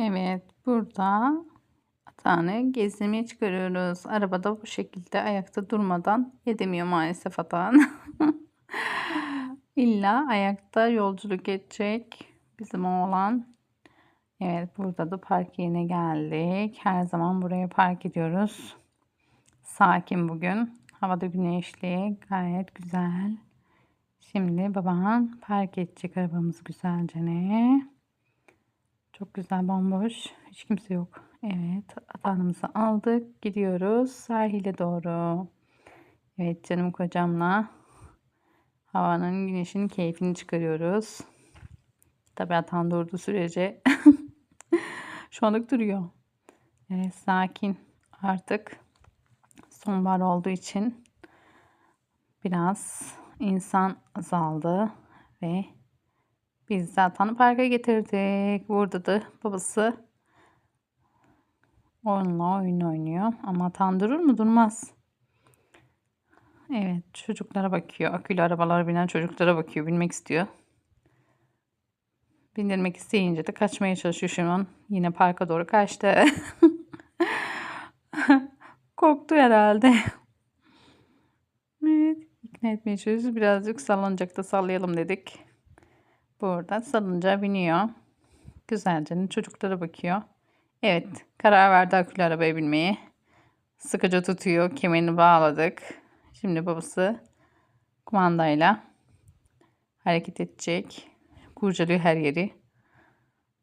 Evet, burada Atan'ı gezmeye çıkarıyoruz. Arabada bu şekilde ayakta durmadan edemiyor maalesef Atan. İlla ayakta yolculuk edecek bizim oğlan. Evet, burada da park yerine geldik. Her zaman buraya park ediyoruz. Sakin bugün. Havada güneşli, gayet güzel. Şimdi baban park edecek arabamızı güzelce ne? Çok güzel bomboş. Hiç kimse yok. Evet atanımızı aldık. Gidiyoruz sahile doğru. Evet canım kocamla havanın güneşin keyfini çıkarıyoruz. Tabi atan durduğu sürece şu anlık duruyor. Evet sakin. Artık sonbahar olduğu için biraz insan azaldı ve biz zaten parka getirdik. Burada da babası onunla oyun oynuyor. Ama tam durur mu? Durmaz. Evet çocuklara bakıyor. Akülü arabalara binen çocuklara bakıyor. Binmek istiyor. Bindirmek isteyince de kaçmaya çalışıyor an. Yine parka doğru kaçtı. Korktu herhalde. Evet. ikna etmeye çalışıyoruz. Birazcık sallanacakta sallayalım dedik. Burada salınca biniyor. Güzelce çocuklara bakıyor. Evet karar verdi akülü arabaya binmeye. Sıkıca tutuyor. Kemerini bağladık. Şimdi babası kumandayla hareket edecek. Kurcalıyor her yeri.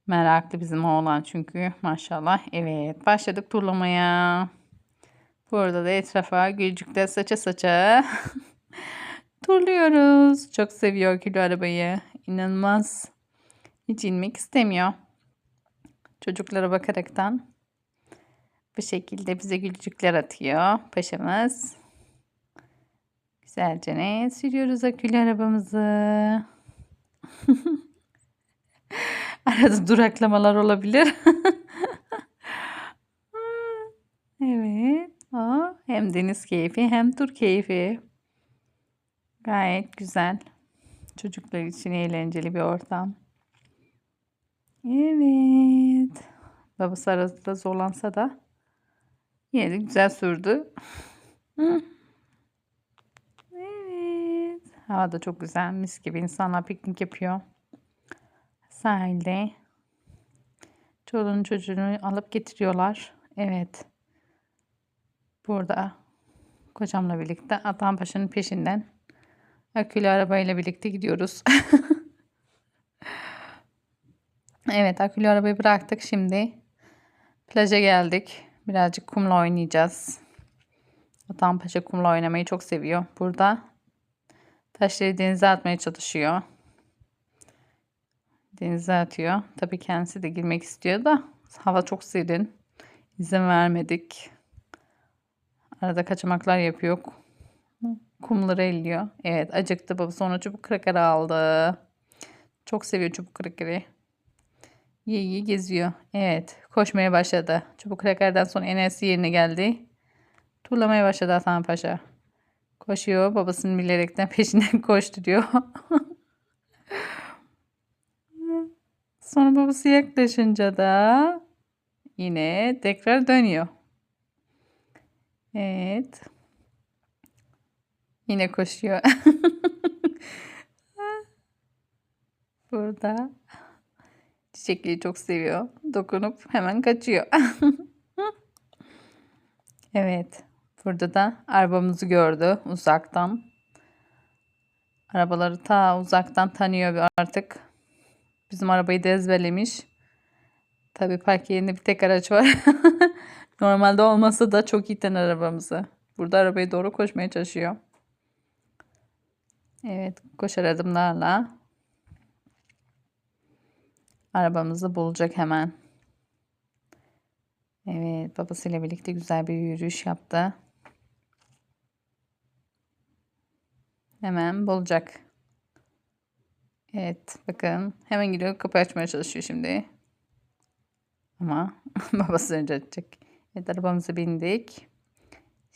Meraklı bizim oğlan çünkü maşallah. Evet başladık turlamaya. Burada da etrafa gülcükler saça saça turluyoruz. Çok seviyor akülü arabayı. İnanılmaz. Hiç inmek istemiyor. Çocuklara bakaraktan bu şekilde bize gülücükler atıyor paşamız. Güzelce ne sürüyoruz akülü arabamızı. Arada duraklamalar olabilir. evet. O, hem deniz keyfi hem tur keyfi. Gayet güzel. Çocuklar için eğlenceli bir ortam. Evet. Babası arasında zorlansa da yine de güzel sürdü. Evet. Hava da çok güzel. Mis gibi insanlar piknik yapıyor. Sahilde. Çoluğun çocuğunu alıp getiriyorlar. Evet. Burada kocamla birlikte Atan Paşa'nın peşinden akülü arabayla birlikte gidiyoruz. Evet akülü arabayı bıraktık şimdi. Plaja geldik. Birazcık kumla oynayacağız. Atan Paşa kumla oynamayı çok seviyor. Burada taşları denize atmaya çalışıyor. Denize atıyor. Tabii kendisi de girmek istiyor da hava çok serin. İzin vermedik. Arada kaçamaklar yapıyor. Kumları elliyor. Evet acıktı babası ona çubuk kraker aldı. Çok seviyor çubuk krakeri. İyi iyi geziyor. Evet. Koşmaya başladı. Çubuk krakerden sonra enerjisi yerine geldi. Turlamaya başladı Hasan Paşa. Koşuyor. Babasının bilerekten peşinden koşturuyor. sonra babası yaklaşınca da yine tekrar dönüyor. Evet. Yine koşuyor. Burada Çiçekliği çok seviyor. Dokunup hemen kaçıyor. evet. Burada da arabamızı gördü uzaktan. Arabaları ta uzaktan tanıyor artık. Bizim arabayı da ezberlemiş. Tabii park yerinde bir tek araç var. Normalde olmasa da çok tanır arabamızı. Burada arabaya doğru koşmaya çalışıyor. Evet koşar adımlarla Arabamızı bulacak hemen. Evet babasıyla birlikte güzel bir yürüyüş yaptı. Hemen bulacak. Evet bakın hemen gidiyor kapı açmaya çalışıyor şimdi. Ama babası önce açacak. Evet arabamıza bindik.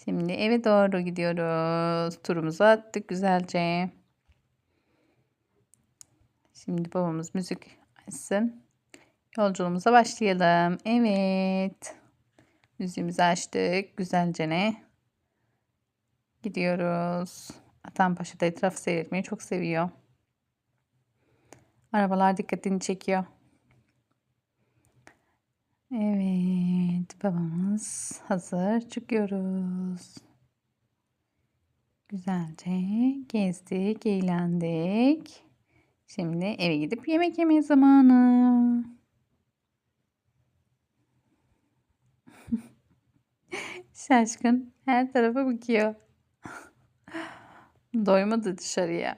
Şimdi eve doğru gidiyoruz. Turumuzu attık güzelce. Şimdi babamız müzik açsın. Yolculuğumuza başlayalım. Evet. Müziğimizi açtık. Güzelce ne? Gidiyoruz. Atanpaşa da etrafı seyretmeyi çok seviyor. Arabalar dikkatini çekiyor. Evet, babamız hazır. Çıkıyoruz. Güzelce gezdik, eğlendik. Şimdi eve gidip yemek yeme zamanı. Şaşkın her tarafa bakıyor. Doymadı dışarıya.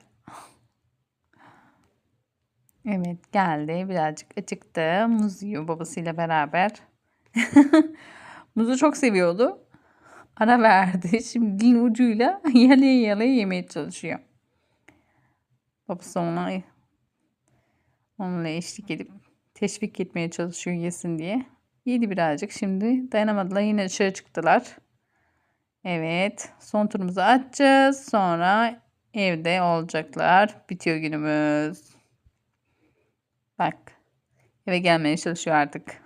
Evet geldi birazcık acıktı. Muz yiyor babasıyla beraber. Muzu çok seviyordu. Ara verdi. Şimdi dilin ucuyla yalaya yalaya yemeye çalışıyor. Babası ona onunla eşlik edip teşvik etmeye çalışıyor yesin diye. Yedi birazcık. Şimdi dayanamadılar. Yine dışarı çıktılar. Evet. Son turumuzu açacağız. Sonra evde olacaklar. Bitiyor günümüz. Bak. Eve gelmeye çalışıyor artık.